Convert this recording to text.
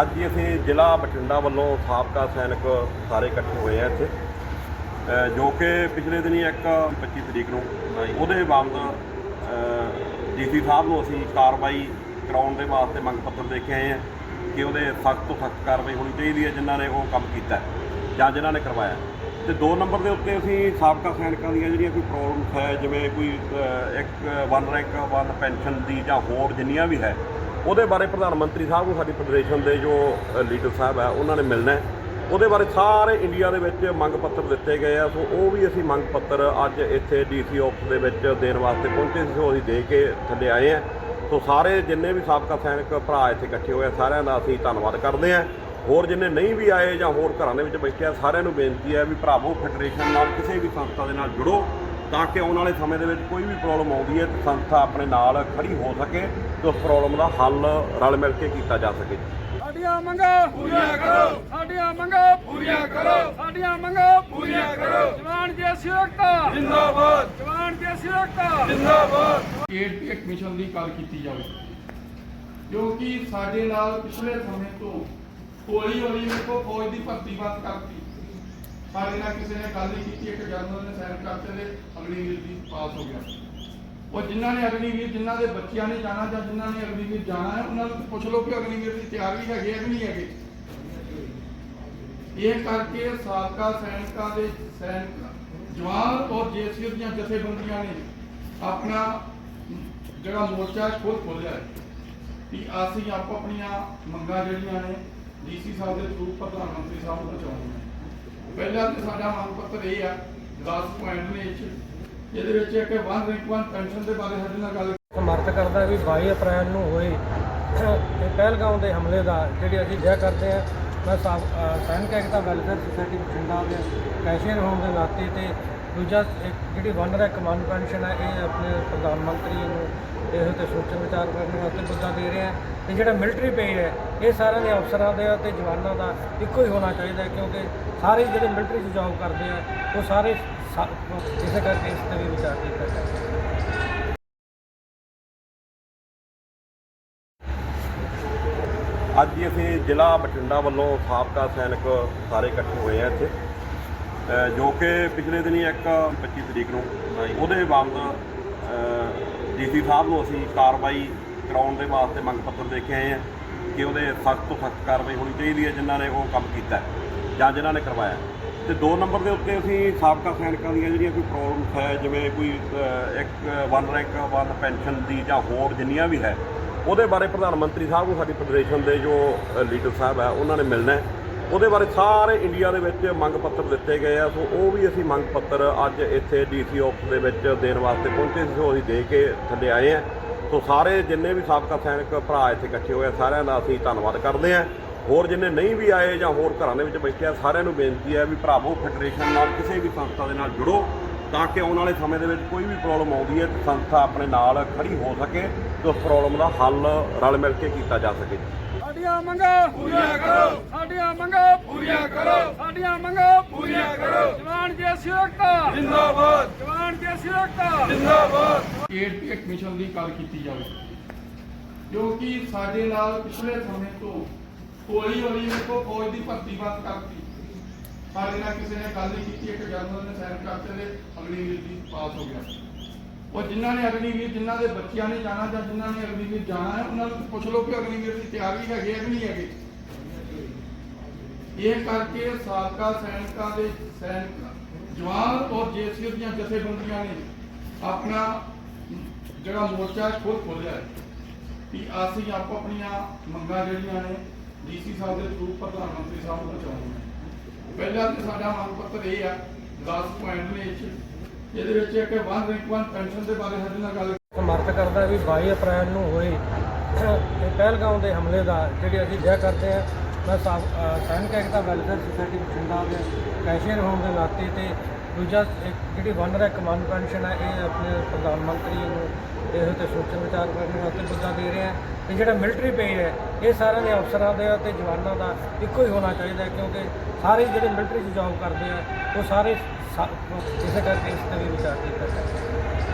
ਅੱਜ ਹੀ ਅਸੀਂ ਜ਼ਿਲ੍ਹਾ ਬਠਿੰਡਾ ਵੱਲੋਂ ਸਾਬਕਾ ਸੈਨਿਕ ਸਾਰੇ ਇਕੱਠੇ ਹੋਏ ਆ ਇੱਥੇ। ਜੋ ਕਿ ਪਿਛਲੇ ਦਿਨੀ ਇੱਕ 25 ਤਰੀਕ ਨੂੰ ਉਹਦੇ ਬਾਬਤ ਡੀਸੀ ਸਾਹਿਬ ਨੂੰ ਅਸੀਂ ਕਾਰਵਾਈ ਕਰਾਉਣ ਦੇ ਵਾਸਤੇ ਮੰਗ ਪੱਤਰ ਦੇ ਕੇ ਆਏ ਆ ਕਿ ਉਹਦੇ ਸਖਤ ਤੋਂ ਸਖਤ ਕਾਰਵਾਈ ਹੋਣੀ ਚਾਹੀਦੀ ਹੈ ਜਿਨ੍ਹਾਂ ਨੇ ਉਹ ਕੰਮ ਕੀਤਾ ਜਾਂ ਜਿਨ੍ਹਾਂ ਨੇ ਕਰਵਾਇਆ ਤੇ ਦੋ ਨੰਬਰ ਦੇ ਉੱਤੇ ਅਸੀਂ ਸਾਬਕਾ ਸੈਨਿਕਾਂ ਦੀਆਂ ਜਿਹੜੀਆਂ ਕੋਈ ਪ੍ਰੋਬਲਮਸ ਹੈ ਜਿਵੇਂ ਕੋਈ ਇੱਕ ਵਨ ਰੈਂਕ ਵਨ ਪੈਨਸ਼ਨ ਦੀ ਜਾਂ ਹੋਰ ਜਿੰਨੀਆਂ ਵੀ ਹੈ ਉਹਦੇ ਬਾਰੇ ਪ੍ਰਧਾਨ ਮੰਤਰੀ ਸਾਹਿਬ ਨੂੰ ਸਾਡੀ ਫੈਡਰੇਸ਼ਨ ਦੇ ਜੋ ਲੀਡਰ ਸਾਹਿਬ ਹੈ ਉਹਨਾਂ ਨੇ ਮਿਲਣਾ ਉਹਦੇ ਬਾਰੇ ਸਾਰੇ ਇੰਡੀਆ ਦੇ ਵਿੱਚ ਮੰਗ ਪੱਤਰ ਦਿੱਤੇ ਗਏ ਆ, ਸੋ ਉਹ ਵੀ ਅਸੀਂ ਮੰਗ ਪੱਤਰ ਅੱਜ ਇੱਥੇ ਡੀਸੀ ਆਫਿਸ ਦੇ ਵਿੱਚ ਦੇਣ ਵਾਸਤੇ ਪਹੁੰਚੇ ਸੀ, ਸੋ ਅਸੀਂ ਦੇ ਕੇ ਥੱਲੇ ਆਏ ਆ। ਸੋ ਸਾਰੇ ਜਿੰਨੇ ਵੀ ਸਾਬਕਾ ਸੈਨਿਕ ਭਰਾ ਇੱਥੇ ਇਕੱਠੇ ਹੋਏ ਆ, ਸਾਰਿਆਂ ਦਾ ਅਸੀਂ ਧੰਨਵਾਦ ਕਰਦੇ ਆ। ਹੋਰ ਜਿੰਨੇ ਨਹੀਂ ਵੀ ਆਏ ਜਾਂ ਹੋਰ ਘਰਾਂ ਦੇ ਵਿੱਚ ਬੈਠੇ ਆ, ਸਾਰਿਆਂ ਨੂੰ ਬੇਨਤੀ ਹੈ ਵੀ ਭਰਾਵੋ, ਫੈਡਰੇਸ਼ਨ ਨਾਲ ਕਿਸੇ ਵੀ ਸੰਸਥਾ ਦੇ ਨਾਲ ਜੁੜੋ। ਤਾਂ ਕਿ ਆਉਣ ਵਾਲੇ ਸਮੇਂ ਦੇ ਵਿੱਚ ਕੋਈ ਵੀ ਪ੍ਰੋਬਲਮ ਆਉਂਦੀ ਹੈ ਤੇ ਸੰਸਥਾ ਆਪਣੇ ਨਾਲ ਖੜੀ ਹੋ ਸਕੇ ਤੇ ਉਸ ਪ੍ਰੋਬਲਮ ਦਾ ਹੱਲ ਰਲ ਮਿਲ ਕੇ ਕੀਤਾ ਜਾ ਸਕੇ। ਸਾਡੀਆਂ ਮੰਗਾਂ ਪੂਰੀਆਂ ਕਰੋ। ਸਾਡੀਆਂ ਮੰਗਾਂ ਪੂਰੀਆਂ ਕਰੋ। ਸਾਡੀਆਂ ਮੰਗਾਂ ਪੂਰੀਆਂ ਕਰੋ। ਜਵਾਨ ਜੇ ਸਿਰਕਤਾ ਜਿੰਦਾਬਾਦ। ਜਵਾਨ ਜੇ ਸਿਰਕਤਾ ਜਿੰਦਾਬਾਦ। ਪੇ ਕਮਿਸ਼ਨ ਦੀ ਗੱਲ ਕੀਤੀ ਜਾਵੇ ਕਿਉਂਕਿ ਸਾਡੇ ਨਾਲ ਪਿਛਲੇ ਸਮੇਂ ਤੋਂ ਹੌਲੀ ਹੌਲੀ ਵੇਖੋ ਫੌਜ ਦੀ ਭਰਤੀ ਬੰਦ ਕਰਤੀ। ਸਾਡੇ ਨਾਲ ਕਿਸੇ ਨੇ ਗੱਲ ਨਹੀਂ ਕੀਤੀ, ਇੱਕ ਜਨਰਲ ਨੇ ਸਾਈਨ ਕਰਤੇ ਤੇ ਅਗਨੀਵੀਰ ਦੀ ਪਾਸ ਹੋ ਗਿਆ। ਉਹ ਜਿਨ੍ਹਾਂ ਨੇ ਅਗਨੀਵੀਰ ਜਿਨ੍ਹਾਂ ਦੇ ਬੱਚਿਆਂ ਨੇ ਜਾਣਾ ਜਾਂ ਜਿਨ੍ਹਾਂ ਨੇ ਅਗਨੀਵੀਰ ਜਾਣਾ ਹੈ, ਉਹਨਾਂ ਨੂੰ ਪੁੱਛ ਲਓ ਕਿ ਅਗਨੀਵੀਰ ਦੀ ਤਿਆਰ ਹੈਗੇ ਕਿ ਨਹੀਂ ਹੈਗੇ। ਇਹ ਕਰਕੇ ਸਾਬਕਾ ਸੈਨਿਕਾਂ ਦੇ ਸੈਨਿਕ ਜਵਾਨ ਔਰ ਜੇਸੀਓ ਦੀਆਂ ਜਥੇਬੰਦੀਆਂ ਨੇ ਆਪਣਾ ਜਿਹੜਾ ਮੋਰਚਾ ਖੁਦ ਖੋਲਿਆ ਹੈ ਕਿ ਅਸੀਂ ਆਪ ਆਪਣੀਆਂ ਮੰਗਾਂ ਜਿਹੜੀਆਂ ਨੇ ਡੀਸੀ ਸਾਹਿਬ ਦੇ ਥਰੂ ਪ੍ਰਧਾਨ ਮੰਤਰੀ ਸਾਹਿਬ ਨੂੰ ਪਹੁੰਚਾਉਣੀਆਂ ਪਹਿਲਾ ਤੇ ਸਾਡਾ ਮੰਗ ਪੱਤਰ ਇਹ ਆ 10 ਪੁਆਇੰਟ ਨੇ ਇਹ 'ਚ ਇਹਦੇ ਵਿੱਚ ਇੱਕ ਵਨ ਰੈਂਕ ਵਨ ਪੈਨਸ਼ਨ ਦੇ ਬਾਰੇ ਸਾਡੇ ਨਾਲ ਗੱਲ ਸਮਰਥ ਕਰਦਾ ਵੀ 22 ਅਪ੍ਰੈਲ ਨੂੰ ਹੋਏ ਇਹ ਪਹਿਲਗਾਉਂ ਦੇ ਹਮਲੇ ਦਾ, ਜਿਹੜੀ ਅਸੀਂ ਜੈ ਕਰਦੇ ਹਾਂ, ਮੈਂ ਸੈਨਿਕ ਏਕਤਾ ਵੈਲਫੇਅਰ ਸੁਸਾਇਟੀ ਬਠਿੰਡਾ ਦੇ ਕੈਸ਼ੀਅਰ ਹੋਣ ਦੇ ਨਾਤੇ ਤੇ ਦੂਜਾ ਇੱਕ ਜਿਹੜੀ ਵਨ ਰੈਕ ਵਨ ਪੈਨਸ਼ਨ ਹੈ ਇਹ ਆਪਣੇ ਪ੍ਰਧਾਨ ਮੰਤਰੀ ਨੂੰ ਇਹੋ ਤੇ ਸੋਚਣ ਵਿਚਾਰ ਕਰਨ ਵਾਸਤੇ ਮੁੱਦਾ ਦੇ ਰਹੇ ਹਾਂ। ਤੇ ਜਿਹੜਾ ਮਿਲਟਰੀ ਪੇ ਹੈ, ਇਹ ਸਾਰਿਆਂ ਦੇ ਅਫਸਰਾਂ ਦੇ ਤੇ ਜਵਾਨਾਂ ਦਾ ਇੱਕੋ ਹੀ ਹੋਣਾ ਚਾਹੀਦਾ ਕਿਉਂਕਿ ਸਾਰੇ ਜਿਹੜੇ ਮਿਲਟਰੀ 'ਚ ਜੌਬ ਕਰਦੇ ਆ, ਉਹ ਸਾਰੇ ਇਸੇ ਕਰਕੇ ਇਸ ਤੇ ਵੀ ਵਿਚਾਰ ਕੀਤਾ ਜਾਵੇ ਅੱਜ ਹੀ ਅਸੀਂ ਜ਼ਿਲ੍ਹਾ ਬਠਿੰਡਾ ਵੱਲੋਂ ਸਾਬਕਾ ਸੈਨਿਕ ਸਾਰੇ ਇਕੱਠੇ ਹੋਏ ਆ ਇੱਥੇ। ਜੋ ਕਿ ਪਿਛਲੇ ਦਿਨੀ ਇੱਕ 25 ਤਰੀਕ ਨੂੰ ਉਹਦੇ ਬਾਬਤ ਡੀਸੀ ਸਾਹਿਬ ਨੂੰ ਅਸੀਂ ਕਾਰਵਾਈ ਕਰਾਉਣ ਦੇ ਵਾਸਤੇ ਮੰਗ ਪੱਤਰ ਦੇ ਕੇ ਆਏ ਆ ਕਿ ਉਹਦੇ ਸਖਤ ਤੋਂ ਸਖਤ ਕਾਰਵਾਈ ਹੋਣੀ ਚਾਹੀਦੀ ਹੈ, ਜਿਨ੍ਹਾਂ ਨੇ ਉਹ ਕੰਮ ਕੀਤਾ ਜਾਂ ਜਿਨ੍ਹਾਂ ਨੇ ਕਰਵਾਇਆ। ਤੇ ਦੋ ਨੰਬਰ ਦੇ ਉੱਤੇ ਅਸੀਂ ਸਾਬਕਾ ਸੈਨਿਕਾਂ ਦੀਆਂ ਜਿਹੜੀਆਂ ਕੋਈ ਪ੍ਰੋਬਲਮਸ ਹੈ, ਜਿਵੇਂ ਕੋਈ ਇੱਕ ਵਨ ਰੈਂਕ ਵਨ ਪੈਨਸ਼ਨ ਦੀ ਜਾਂ ਹੋਰ ਜਿੰਨੀਆਂ ਵੀ ਹੈ, ਉਹਦੇ ਬਾਰੇ ਪ੍ਰਧਾਨ ਮੰਤਰੀ ਸਾਹਿਬ ਨੂੰ ਸਾਡੀ ਫੈਡਰੇਸ਼ਨ ਦੇ ਜੋ ਲੀਡਰ ਸਾਹਿਬ ਹੈ, ਉਹਨਾਂ ਨੇ ਮਿਲਣਾ ਉਹਦੇ ਬਾਰੇ ਸਾਰੇ ਇੰਡੀਆ ਦੇ ਵਿੱਚ ਮੰਗ ਪੱਤਰ ਦਿੱਤੇ ਗਏ ਆ, ਸੋ ਉਹ ਵੀ ਅਸੀਂ ਮੰਗ ਪੱਤਰ ਅੱਜ ਇੱਥੇ ਡੀਸੀ ਆਫਿਸ ਦੇ ਵਿੱਚ ਦੇਣ ਵਾਸਤੇ ਪਹੁੰਚੇ ਸੀ, ਸੋ ਅਸੀਂ ਦੇ ਕੇ ਥੱਲੇ ਆਏ ਆ। ਸੋ ਸਾਰੇ ਜਿੰਨੇ ਵੀ ਸਾਬਕਾ ਸੈਨਿਕ ਭਰਾ ਇੱਥੇ ਇਕੱਠੇ ਹੋਏ ਆ, ਸਾਰਿਆਂ ਦਾ ਅਸੀਂ ਧੰਨਵਾਦ ਕਰਦੇ ਆ। ਹੋਰ ਜਿੰਨੇ ਨਹੀਂ ਵੀ ਆਏ ਜਾਂ ਹੋਰ ਘਰਾਂ ਦੇ ਵਿੱਚ ਬੈਠੇ ਆ ਸਾਰਿਆਂ ਨੂੰ ਬੇਨਤੀ ਹੈ ਵੀ ਭਰਾਵੋ ਫੈਡਰੇਸ਼ਨ ਨਾਲ ਕਿਸੇ ਵੀ ਸੰਸਥਾ ਦੇ ਨਾਲ ਜੁੜੋ ਤਾਂ ਕਿ ਆਉਣ ਵਾਲੇ ਸਮੇਂ ਦੇ ਵਿੱਚ ਕੋਈ ਵੀ ਪ੍ਰੋਬਲਮ ਆਉਂਦੀ ਹੈ ਤੇ ਸੰਸਥਾ ਆਪਣੇ ਨਾਲ ਖੜੀ ਹੋ ਸਕੇ ਤੇ ਉਸ ਪ੍ਰੋਬਲਮ ਦਾ ਹੱਲ ਰਲ ਮਿਲ ਕੇ ਕੀਤਾ ਜਾ ਸਕੇ। ਸਾਡੀਆਂ ਮੰਗਾਂ ਪੂਰੀਆਂ ਕਰੋ। ਸਾਡੀਆਂ ਮੰਗਾਂ ਪੂਰੀਆਂ ਕਰੋ। ਸਾਡੀਆਂ ਮੰਗਾਂ ਪੂਰੀਆਂ ਕਰੋ। ਜਵਾਨ ਜੇ ਸਿਰਕਤਾ ਜਿੰਦਾਬਾਦ। ਜਵਾਨ ਜੇ ਸਿਰਕਤਾ ਜਿੰਦਾਬਾਦ। ਸਟੇਟ ਪੇ ਕਮਿਸ਼ਨ ਦੀ ਗੱਲ ਕੀਤੀ ਜਾਵੇ ਕਿਉਂਕਿ ਸਾਡੇ ਨਾਲ ਪਿਛਲੇ ਸਮੇਂ ਤੋਂ ਹੌਲੀ ਹੌਲੀ ਵੇਖੋ ਫੌਜ ਦੀ ਭਰਤੀ ਬੰਦ ਕਰਤੀ। ਸਾਡੇ ਨਾਲ ਕਿਸੇ ਨੇ ਗੱਲ ਨਹੀਂ ਕੀਤੀ, ਇੱਕ ਜਨਰਲ ਨੇ ਸਾਈਨ ਕਰਤੇ ਤੇ ਅਗਨੀਵੀਰ ਦੀ ਪਾਸ ਹੋ ਗਿਆ। ਉਹ ਜਿਨ੍ਹਾਂ ਨੇ ਅਗਨੀਵੀਰ ਜਿਨ੍ਹਾਂ ਦੇ ਬੱਚਿਆਂ ਨੇ ਜਾਣਾ ਜਾਂ ਜਿਨ੍ਹਾਂ ਨੇ ਅਗਨੀਵੀਰ ਜਾਣਾ ਹੈ, ਉਹਨਾਂ ਨੂੰ ਪੁੱਛ ਲਓ ਕਿ ਅਗਨੀਵੀਰ ਦੀ ਤਿਆਰ ਹੈਗੇ ਕਿ ਨਹੀਂ ਹੈਗੇ। ਇਹ ਕਰਕੇ ਸਾਬਕਾ ਸੈਨਿਕਾਂ ਦੇ ਸੈਨਿਕ, ਜਵਾਨ ਔਰ ਜੇਸੀਓ ਦੀਆਂ ਜਥੇਬੰਦੀਆਂ ਨੇ ਆਪਣਾ ਜਿਹੜਾ ਮੋਰਚਾ ਖੁਦ ਖੋਲਿਆ ਹੈ ਕਿ ਅਸੀਂ ਆਪ ਆਪਣੀਆਂ ਮੰਗਾਂ ਜਿਹੜੀਆਂ ਨੇ ਡੀਸੀ ਸਾਹਿਬ ਦੇ ਥਰੂ ਪ੍ਰਧਾਨ ਮੰਤਰੀ ਸਾਹਿਬ ਨੂੰ ਪਹੁੰਚਾਉਣੀਆਂ ਪਹਿਲਾ ਤੇ ਸਾਡਾ ਮੰਗ ਪੱਤਰ ਇਹ ਆ 10 ਪੁਆਇੰਟ ਨੇ ਇਹ ਇਹਦੇ ਵਿੱਚ ਇੱਕ ਵਨ ਰੈਂਕ ਵਨ ਪੈਨਸ਼ਨ ਦੇ ਬਾਰੇ ਸਾਡੇ ਨਾਲ ਗੱਲ ਸਮਰਥ ਕਰਦਾ ਵੀ 22 ਅਪ੍ਰੈਲ ਨੂੰ ਹੋਏ ਇਹ ਪਹਿਲਗਾਉਂ ਦੇ ਹਮਲੇ ਦਾ ਜਿਹੜੀ ਅਸੀਂ ਜੈ ਕਰਦੇ ਹਾਂ ਮੈਂ ਸਾਬ- ਅ, ਸੈਨਿਕ ਏਕਤਾ ਵੈਲਫੇਅਰ ਸੁਸਾਇਟੀ ਬਠਿੰਡਾ ਦੇ ਕੈਸ਼ੀਅਰ ਹੋਣ ਦੇ ਨਾਤੇ ਤੇ ਦੂਜਾ, ਇੱਕ ਜਿਹੜੀ ਵਨ ਰੈਕ ਮਨ ਪੈਨਸ਼ਨ ਹੈ, ਇਹ ਆਪਣੇ ਪ੍ਰਧਾਨ ਮੰਤਰੀ ਨੂੰ ਇਹੋ ਤੇ ਸੋਚਣ ਵਿਚਾਰ ਕਰਨ ਵਾਸਤੇ ਮੁੱਦਾ ਦੇ ਰਹੇ ਹਾਂ। ਤੇ ਜਿਹੜਾ ਮਿਲਟਰੀ ਪੇ ਹੈ, ਇਹ ਸਾਰਿਆਂ ਦੇ ਅਫਸਰਾਂ ਦੇ ਤੇ ਜਵਾਨਾਂ ਦਾ ਇੱਕੋ ਹੀ ਹੋਣਾ ਚਾਹੀਦਾ ਕਿਉਂਕਿ ਸਾਰੇ ਜਿਹੜੇ ਮਿਲਟਰੀ 'ਚ ਜੌਬ ਕਰਦੇ ਆ, ਉਹ ਸਾਰੇ ਸਾ- ਇਸੇ ਕਰਕੇ ਇਸ ਤੇ ਵੀ ਵਿਚਾਰ ਕੀਤਾ ਜਾਵੇ